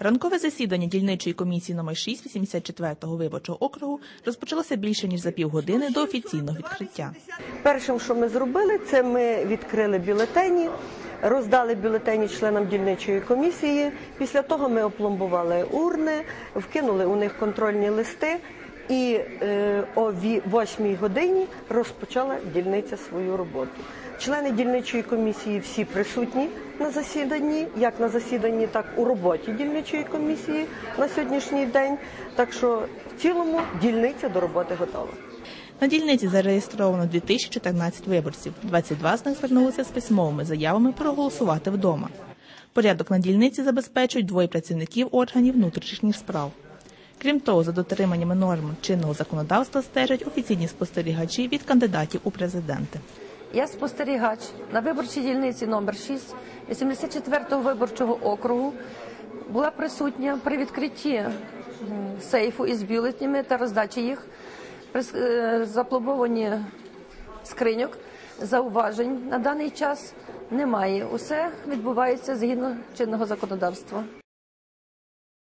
Ранкове засідання дільничої комісії номер 6 84-го виборчого округу розпочалося більше ніж за півгодини до офіційного відкриття. Першим, що ми зробили, це ми відкрили бюлетені, роздали бюлетені членам дільничої комісії. Після того ми опломбували урни, вкинули у них контрольні листи. І е, о 8 годині розпочала дільниця свою роботу. Члени дільничої комісії всі присутні на засіданні, як на засіданні, так у роботі дільничої комісії на сьогоднішній день. Так що в цілому дільниця до роботи готова. На дільниці зареєстровано 2014 виборців. 22 з них звернулися з письмовими заявами проголосувати вдома. Порядок на дільниці забезпечують двоє працівників органів внутрішніх справ. Крім того, за дотриманнями норм чинного законодавства стежать офіційні спостерігачі від кандидатів у президенти. Я спостерігач на виборчій дільниці номер 6 84-го виборчого округу. Була присутня при відкритті сейфу із бюлетнями та роздачі їх. Е, скриньок, зауважень на даний час немає. Усе відбувається згідно чинного законодавства.